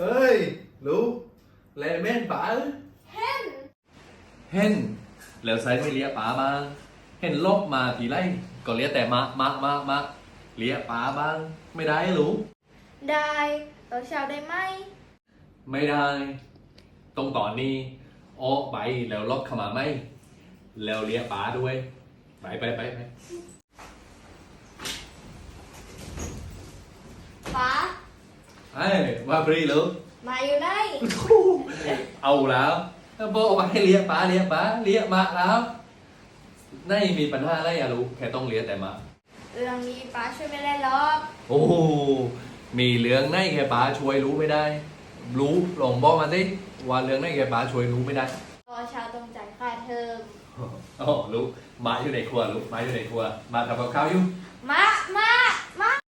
เอ้ยรู้แลแม่นป๋าเอ้ยเห็นเห็นแล้วไซไม่เลี้ยป๋ามาเห็นลบมาทีไรก็เลี้ยแต่มะมะมะมะเลี้ยป๋าบ้าง ไม่ได้รู้ได้ตอนเช้าได้ไหม ไม่ได้ ตรงตอนนี้ออกไปแล้วลบเข้ามาไหมแล้วเลี้ยป๋าด้วย ไปไปไปไป ป๋า ไอ้ยว่าปรีหรือมาอยู่ไหนเอาแล้วบอกว่าให้เลี้ยป๋าเลี้ยป๋าเลี้ยมาแล้วนี่มีปัญหาอะไรอะรู้แค่ต้องเลี้ยแต่มาเรื่องนี้ป๋าช่วยไม่ได้หรอกโอ้โหมีเรื่องไหนแค่ป๋าช่วยรู้ไม่ได้ รู้ลองบอกมาสิว่าเรื่องไหนแค่ป๋าช่วยรู้ไม่ได้ตอนเช้าต้องจ่ายค่าเทอมอ๋อรู้มาอยู่ในครัวรู้มาอยู่ในครัว มาทำกับข้าวอยู่ไม่